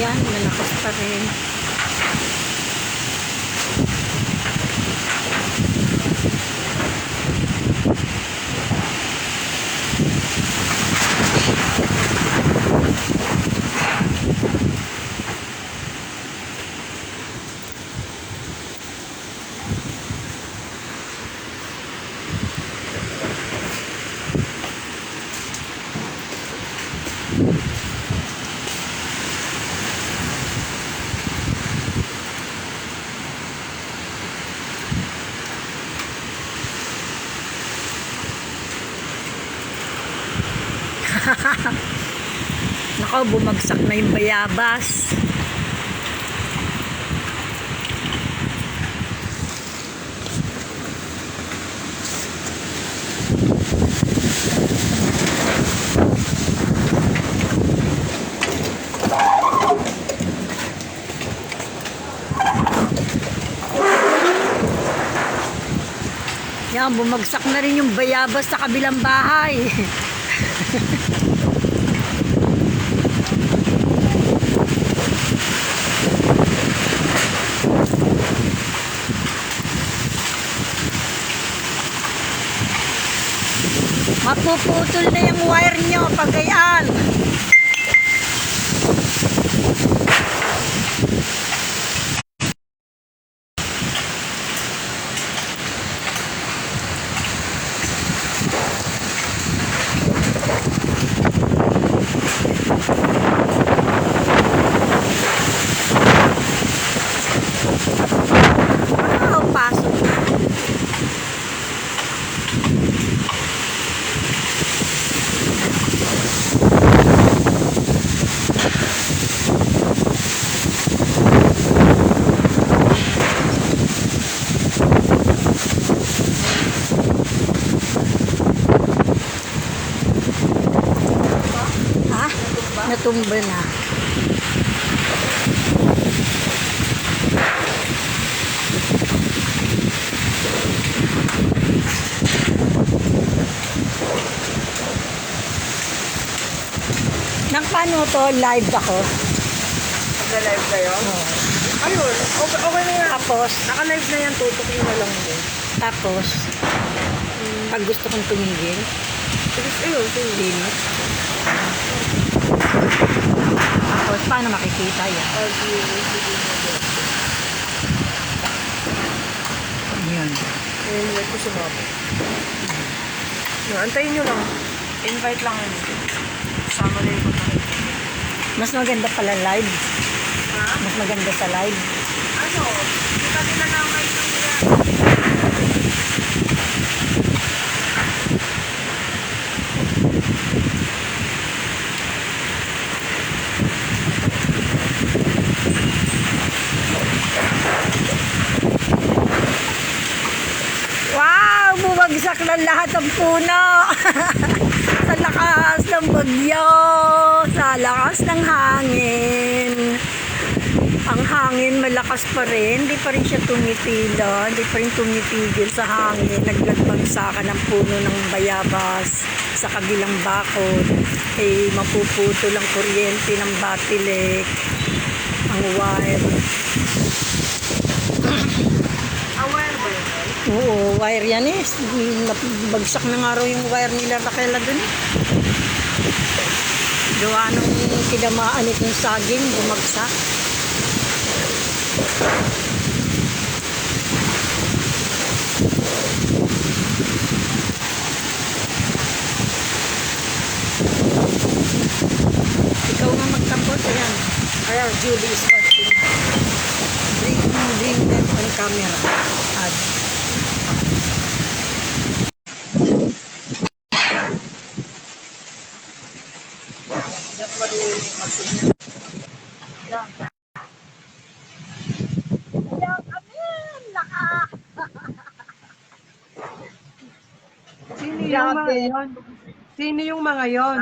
Yan, malakas pa rin. Nako, bumagsak na yung bayabas. Yan, bumagsak na rin yung bayabas sa kabilang bahay. Mapuputol na yung wire nyo pagayaan. Wow, pasok na. Ha? Natumba na. Nang paano to, live ako. Naka-live kayo? Ayun, okay, okay na yan. Tapos, Naka-live na yan, tutok nyo na lang din. tapos, pag gusto kong tumigil, Sige, ayun, sige. Tapos, paano makikita yan? Yun. Ayun, wait ko sumabot. Antayin nyo lang. Invite lang yun. Sama na yung Mas maganda pala live. Ha? Mas maganda sa live. Ano? Kita nila na ngayon ng nila. Wow! Na lahat ng puno! sa lakas ng bagyo! Sa lakas ng hangin! Ang hangin malakas pa rin, hindi pa rin siya tumitila, hindi pa rin tumitigil sa hangin. Naglagbagsakan ng puno ng bayabas sa kabilang bakod. Eh, mapuputol ang kuryente ng batilik, ang wire. Aware ba yun? Oo, wire yan eh. Bagsak na nga raw yung wire nila Raquel dun eh. Gawa nung tinamaan itong saging, bumagsak. Ikaw nga magtapos, ayan. Ayan, Julie is watching. Bring, bring them on camera. Ad. Sino yung mga yon? Sino yung mga yon?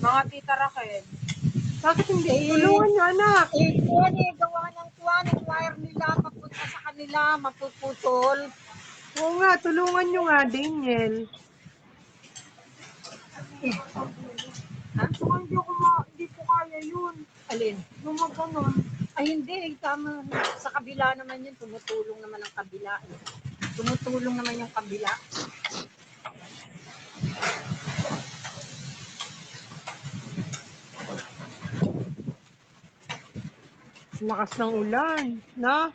Mga tita Raquel. Bakit hindi? Tulungan nyo, anak. Eh, kuwan eh, gawa ng kuwan, yung wire nila, papunta sa kanila, mapuputol. Oo nga, tulungan nyo nga, Daniel. Ha? Saka hindi ko ma, hindi ko kaya yun. Alin? Yung mag ganon. Ay hindi, tama. Sa kabila naman yun, tumutulong naman ang kabila. eh. Tumutulong naman yung kabila. Lakas ng ulan. Na?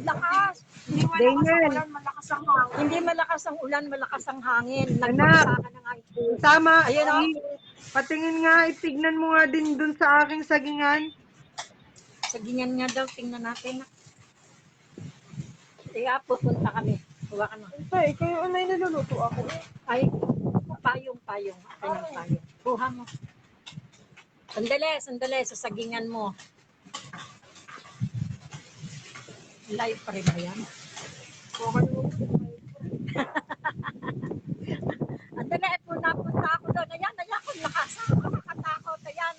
Lakas! Hindi malakas Daniel. ang ulan, malakas ang hangin. Hindi malakas ang ulan, malakas ang hangin. Anak. Nagbagsakan na nga ito. Tama. Ayun, oh. I- Patingin nga, itignan mo nga din dun sa aking sagingan. Sa ganyan nga daw, tingnan natin. Kaya pupunta kami. Huwa ka na. Tay, kayo anay naluluto ako. Ay, payong, payong. Akin ang payong. Kuha mo. Sandali, sandali. Sasagingan mo. Live pa rin ba yan? Andali, punta, punta ako doon. Ayan, ayan, kung lakas. Ah, Nakakatakot. Ayan,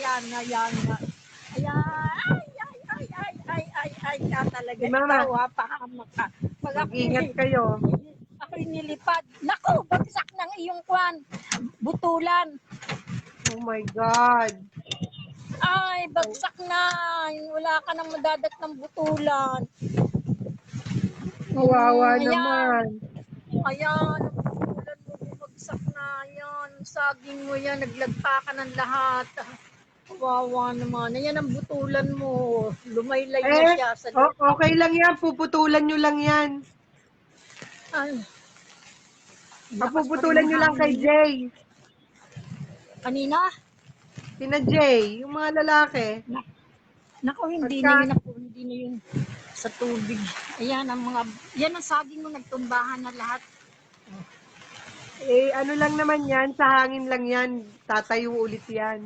nakakatakot. Ayan, ayan. Ayan. Ay, ay, ay, ay, ay, ay, ay, talaga. Si Mama. Ikaw, ha, pakama ka. Pag ako Mag-ingat kayo. ako'y nilipad. Naku, bagsak ng iyong kwan. Butulan. Oh my God. Ay, bagsak na. Wala ka nang madadat ng butulan. Kawawa Mm, ayan. naman. Ayan, butulan mo bumagsak na. Ayan, saging mo yan. Naglagpa ka ng lahat. Kawawa naman. Ayan ang butulan mo. Lumaylay na Eh, siya sa o- okay lang yan. Puputulan nyo lang yan. Ay. Papuputulan nyo lang kay Jay. Kanina? Sina Jay, yung mga lalaki. Nako, hindi Pagka- na yun ako, hindi na yun sa tubig. Ayan, ang mga, yan ang saging mo, nagtumbahan na lahat. Eh, ano lang naman yan, sa hangin lang yan. Tatayo ulit yan.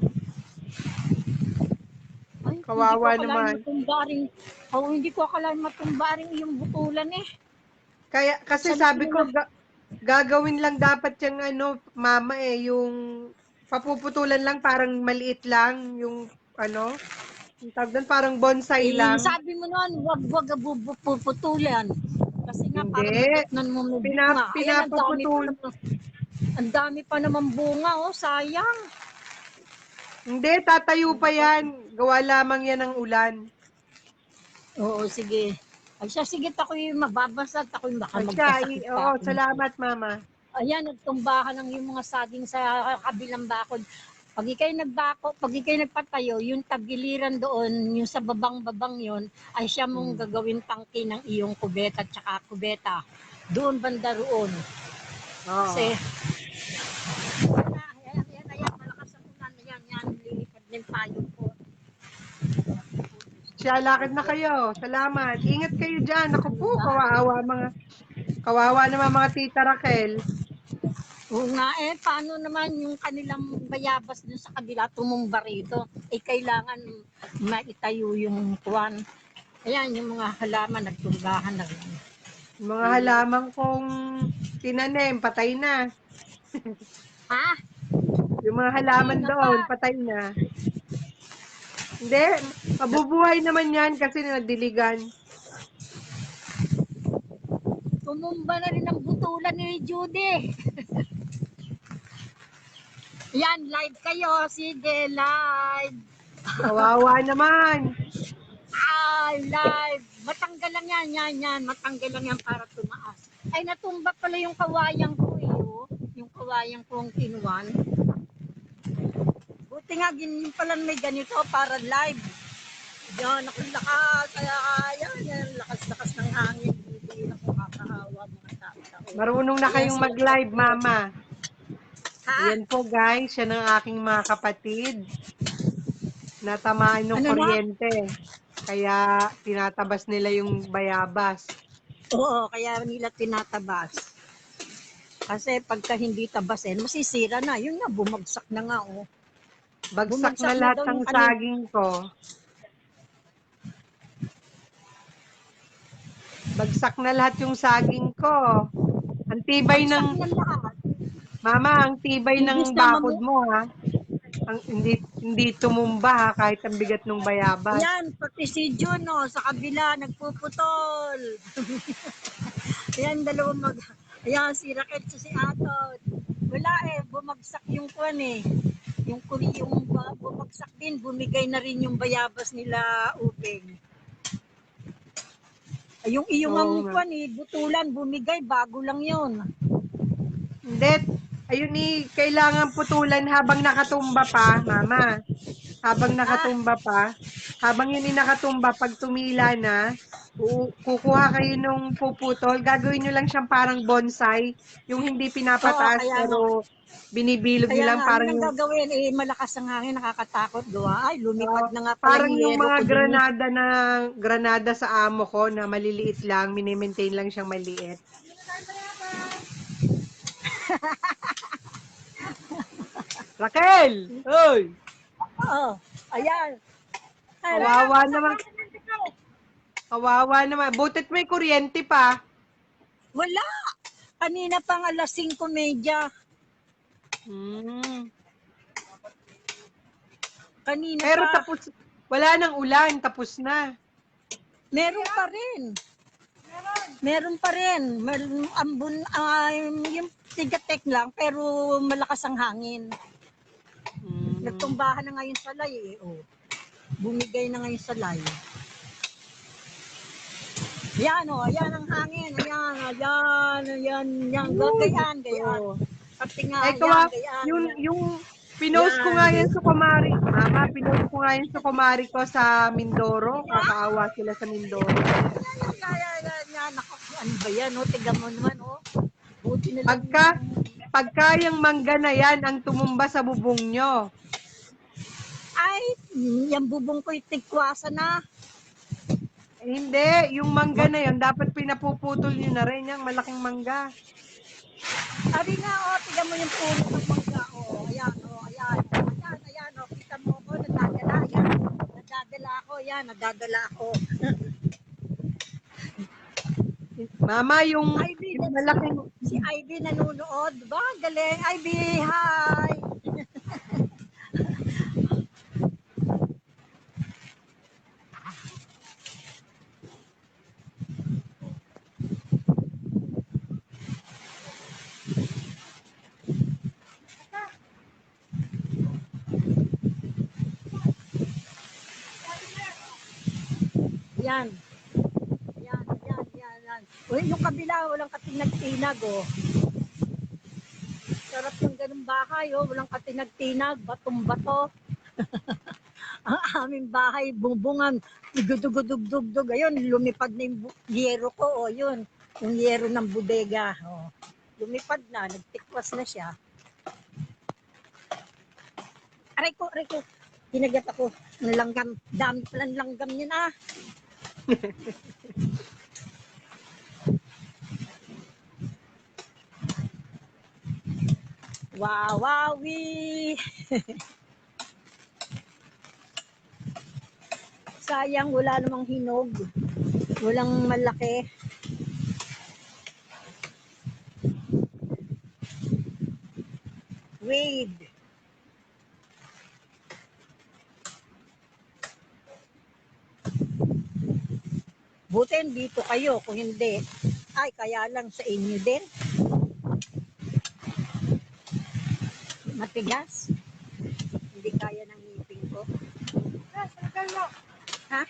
Kawawa hindi ko naman. Matumbaring, oh, hindi ko akalain matumbaring yung butulan eh. Kaya, kasi Sa sabi ko, ga- gagawin lang dapat yung ano, mama eh, yung papuputulan lang, parang maliit lang, yung ano, yung tawag doon, parang bonsai Eh, lang. sabi mo noon, wag wag puputulan. Kasi nga, Hindi. parang butnan mo mo Pina- bunga. Ayan, ang dami pa naman. Ang dami pa naman bunga, oh, sayang. Hindi, tatayo pa yan. Gawa lamang yan ng ulan. Oo, sige. Ay siya, sige, ako'y mababasa at ako'y baka siya, magkasakit i- pa oo, ako. salamat mama. Ayan, nagtumbahan ng yung mga saging sa kabilang bakod. Pag ikay nagbako, pag ikay nagpatayo, yung tagiliran doon, yung sa babang-babang yon ay siya mong Hmm. gagawin tangki ng iyong kubeta at saka kubeta. Doon banda roon. Oo. Kasi, ayan, ayan, ayan, ayan, malakas ang ulan. Ayan, yan, din tayo po. Siya, lakad na kayo. Salamat. Ingat kayo dyan. Ako po, kawawa mga, kawawa naman mga tita Raquel. Oo nga eh, paano naman yung kanilang bayabas dun sa kabila tumumba rito? Eh, kailangan maitayo yung kuwan. Ayan, yung mga halaman nagtumbahan na rin. Mga halaman kong tinanim, patay na. Ha? Yung mga halaman doon, pa. patay na. Hindi, mabubuhay naman yan kasi nadiligan. Tumumba na rin ang butulan ni Judy. Yan, live kayo. Sige, live. Kawawa naman. Ay, live. Matanggal lang yan, yan, yan. Matanggal lang yan para tumaas. Ay, natumba pala yung kawayang ko eh. oh. Yung kawayang kong kinuwan. Buti nga, ganyan pala may ganito para live. Yan, ako lakas. Kaya, yan, yan. Lakas-lakas ng hangin. Hindi na ko kakahawa mga tao. Marunong na kayong mag-live, mama. Ha? Yan po guys, yan ang aking mga kapatid. Natamaan ng Ano na? kuryente. Kaya tinatabas nila yung bayabas. Oo, kaya nila tinatabas. Kasi pagka hindi tabasin, masisira na. Yun nga, bumagsak na nga. Oh. Bagsak Bumagsak na na lahat daw ng yung kanin- saging ko. Bagsak na lahat yung saging ko. Ang tibay ng, lahat. mama, ang tibay ng Imbis na bakod mo ha. Ang, hindi, hindi tumumba ha, kahit ang bigat ng bayabas. Yan, pati si Juno sa kabila, nagpuputol. Ayan, dalawang mag... Ayan, si Raquel sa si Atot. Wala eh, bum- bumagsak yung kwan eh. Yung yung bumagsak din, bumigay na rin yung bayabas nila uping. Ay, yung iyong Oo ang eh, butulan, bumigay, bago lang yun. Hindi. Ayun ni, kailangan putulan habang nakatumba pa, mama. Habang nakatumba pa. Habang yun yung nakatumba, pag tumila na, ku- kukuha kayo nung puputol, gagawin nyo lang siyang parang bonsai, yung hindi pinapataas, Oo, kaya pero binibilog nyo Kaya lang nga, parang yung, gagawin? Eh, malakas ang hangin, nakakatakot. Gawa. Ay, lumipad na nga pala parang yung yero mga ko dun eh. granada na, granada sa amo ko na maliliit lang, minimaintain lang siyang maliit. Raquel! Oy! Oo, ayan. Ay, Kawawa naman. Kawawa naman. Butit may kuryente pa. Wala. Kanina pang alas 5 medya. Hmm. Kanina Pero pa. tapos, wala nang ulan. Tapos na. Meron pa rin. Meron pa rin. Meron, ambun, ah, yung tigatek lang, pero malakas ang hangin. Hmm. Nagtumbahan na ngayon sa lay eh. Oh. Bumigay na ngayon sa lay. Yan o, oh, yan ang hangin. Ayan, ayan, ayan, yan. Gagayan, gayan. Oo. Pati nga, Ay, kawa, gayan. yung, yung, pinost ko nga yan sa kumari. Mama, pinost ko nga yan sa kumari ko sa Mindoro. Kakaawa sila sa Mindoro. Yan, yan, yan, yan. Naku, ano ba yan, oh? Tignan mo naman, oh. Buti na lang. Pagka, pagka yung mangga na yan ang tumumba sa bubong nyo. Ay, yung bubong ko'y tigkwasa na. Eh, hindi, yung mangga na yun, dapat pinapuputol nyo na rin yung malaking mangga. Sabi nga, oh, tignan mo yung puno ng mangga, oh. Ayan, oh, ayan. Ayan, ayan, oh. Kita mo ko, nadadala, ayan. Nadadala ako, yan, nadadala ako. Mama, yung, Ivy, malaking, Si Ivy nanonood, ba? Galing. Ivy, hi! Yan. Yung kabila, walang katinag-tinag, oh. Sarap yung ganung bahay, oh. Walang katinag-tinag, batong-bato. Ang aming bahay, bungbungan, dugdugdugdugdug. Ayun, lumipad na yung yero ko, oh, yun. Yung yero ng bodega, oh. Lumipad na, nagtikwas na siya. Aray ko, aray ko. Tinagat ako. Ang langgam. Dami palang langgam niya na. Wawawi! Sayang, wala namang hinog. Walang malaki. Wade. Buti dito kayo, kung hindi, ay kaya lang sa inyo din. Matigas. Hindi kaya ng ngipin ko. Ha?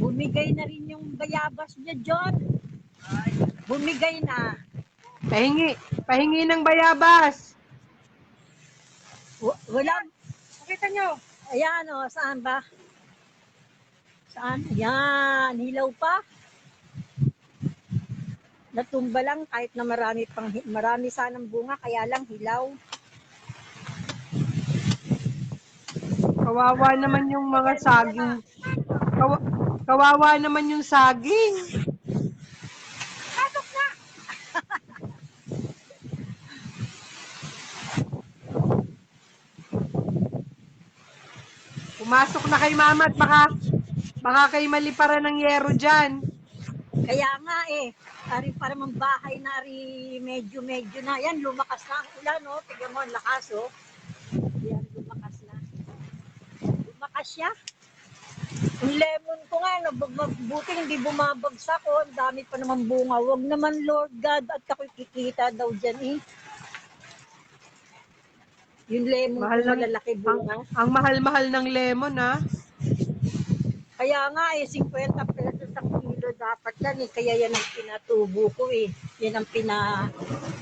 Bumigay na rin yung bayabas niya, John. Bumigay na. pahingi, pahingi ng bayabas. W- wala. Pakita nyo. Ayan, o. Saan ba? Saan? Ayan. Hilaw pa. Natumba lang kahit na marami pang marami sanang bunga kaya lang hilaw. Kawawa naman yung mga saging. Kawa- kawawa naman yung saging. Pumasok na kay mama at baka, baka kay maliparan ng yero dyan. Kaya nga eh. Ari para mang bahay na ari medyo medyo na. Yan, lumakas na ang ulan, no? Tignan mo, ang lakas, oh. Yan, lumakas na. Lumakas siya. Yung lemon ko nga, no, buti hindi bumabagsak, oh. Ang dami pa naman bunga. Wag naman, Lord God, at ako'y kikita daw dyan, eh. Yung lemon Mahal ko, ng- malalaki bunga. Ang mahal-mahal ng lemon, ha? Kaya nga eh, 50 pesos ang kilo dapat yan eh. Kaya yan ang pinatubo ko eh. Yan ang pina,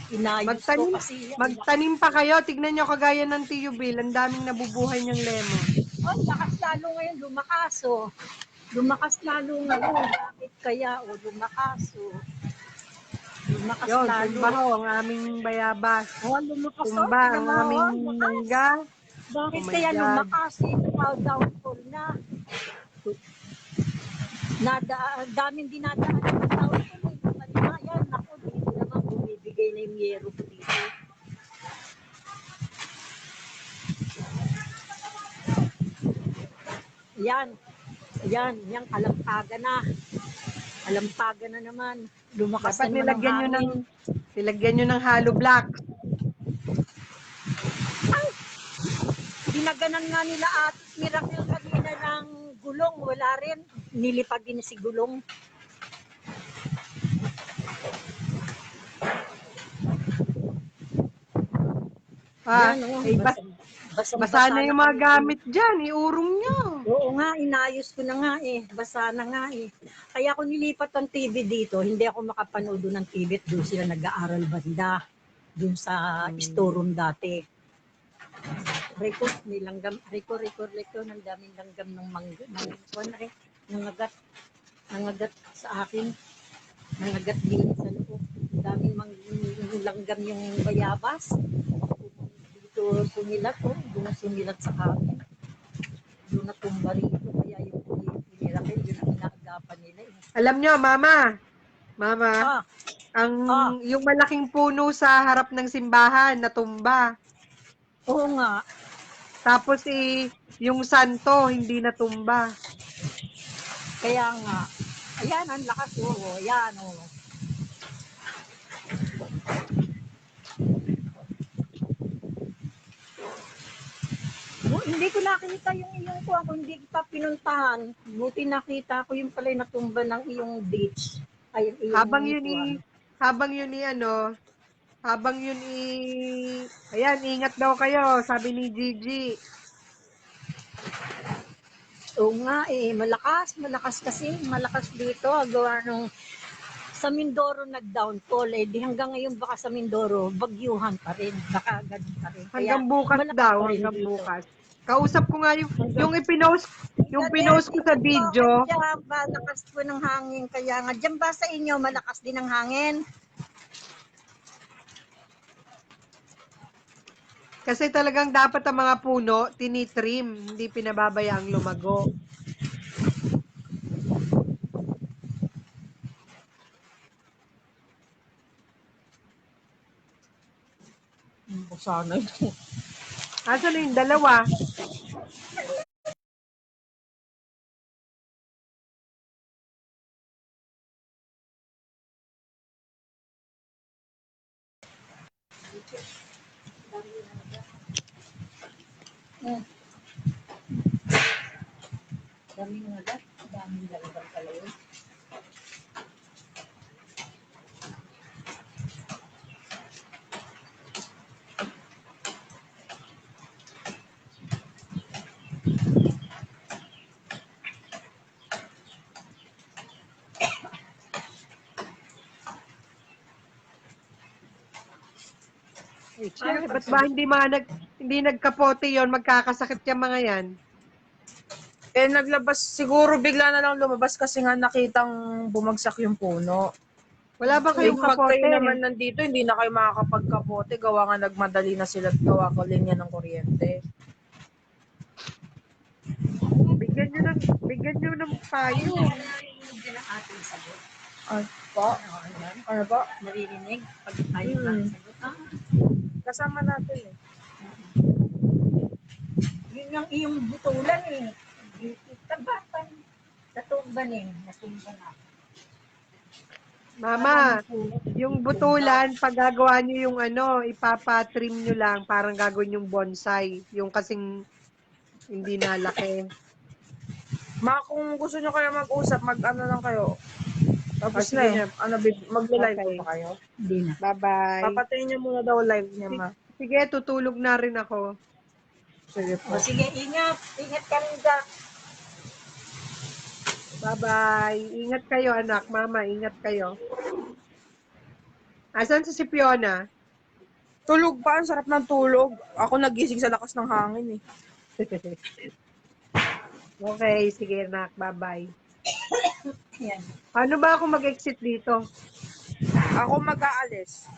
pinayos Magtanim, ko kasi yan. magtanim pa kayo. Tignan nyo kagaya ng Tiyo Bill. Ang daming nabubuhay niyang lemon. oh, lakas lalo ngayon, lumakas oh. Lumakas lalo ngayon. Bakit kaya oh, lumakas oh. Lumakas Yun, lalo. ang aming bayabas. Oh, lumakas oh. Tumba ang Tingnan mo, aming oh, lumakas. mangga. Bakit Oh kaya God. lumakas eh? Now downfall na. Nada, daming dinadaan ng downfall eh. Kanina yan, ako, dito naman bumibigay na yung yero ko dito. Yan. Yan, yan, kalampagan na. Kalampagan na naman. Lumakas Dapat na nilagyan ang nyo ng, nilagyan nyo ng hollow block. Dinaganan nga nila at miracle kanina ng gulong. Wala rin. Nilipad din si gulong. Ha? Yan, oh, Eh, bas, basang- basa na yung mga gamit dyan. Iurong nyo. Oo nga, inayos ko na nga eh. Basa na nga eh. Kaya ako nilipat ang TV dito, hindi ako makapanood doon ng TV at doon sila nag-aaral banda. Doon sa storeroom dati. Rico, may langgam. Rico, Rico, Rico, ng daming langgam ng mangga. Ng, na rin, nangagat. Nangagat sa akin. Nangagat din sa loob. Ang daming mang, langgam yung bayabas. Dito sumilat, oh. Doon sumilat sa akin doon natumba rito. Kaya yung pinirakin, yun ang inaagapan nila. eh. Alam nyo, mama. Mama, Ah, ang Ah. yung malaking puno sa harap ng simbahan natumba. oo nga. Tapos eh, yung santo hindi natumba. Kaya nga. Ayan, ang lakas. Oo, ayan. Oo. Bu- hindi ko nakita yung iyong kuha kung hindi kita pinuntahan. Buti nakita ko yung pala natumba ng iyong ditch. Ay, iyong Habang yun kuwan. i habang yun i ano, habang yun i Ayan, ingat daw kayo, sabi ni Gigi. Oo nga eh, malakas, malakas kasi, malakas dito. Gawa nung sa Mindoro nag-downfall eh. Di hanggang ngayon baka sa Mindoro, bagyuhan pa rin. Baka ganun pa rin. Kaya, Hanggang bukas daw, hanggang dito. bukas. Kausap ko nga yung yung ipinost yung pinost ko sa video. Kaya ba, lakas po ng hangin. Kaya nga, dyan ba sa inyo, malakas din ang hangin? Kasi talagang dapat ang mga puno tinitrim, hindi pinababayaang lumago. Sana ito. Asa na yung dalawa? Daming nga gat. Daming lalabang Siyempre, ba't ba hindi mga nag, hindi nagkapote yon magkakasakit yung mga yan? Eh, naglabas, siguro bigla na lang lumabas kasi nga nakitang bumagsak yung puno. Wala ba kayong pag kapote? kayo naman nandito, hindi na kayo makakapagkapote. Gawa nga nagmadali na sila at gawa ko linya ng kuryente. Bigyan nyo ng, bigyan nyo ng payo. Na ating sagot. Ay, po? Ano, ano, Ano po? Naririnig? Pag Hmm. lang sagot. Ah, Kasama natin eh. yun yung iyong butulan eh. Tabatan. Sa tumba eh. Natumba na. Mama, yung butulan, pag gagawa nyo yung ano, ipapatrim nyo lang, parang gagawin yung bonsai. Yung kasing hindi nalaki. Ma, kung gusto nyo kayo mag-usap, mag-ano lang kayo. Tapos sige na eh. Ano, bib- mag-live Okay. pa kayo. Hindi na. Bye-bye. Papatayin nyo muna daw live niya, ma. Sige, tutulog na rin ako. Sige po. sige, ingat. Ingat ka rin dyan. Bye-bye. Ingat kayo, anak. Mama, ingat kayo. Asan si si Fiona? Tulog pa, ang sarap ng tulog. Ako nagising sa lakas ng hangin eh. okay, sige, anak. Bye-bye. Yan. Paano ba ako mag-exit dito? Ako mag-aalis.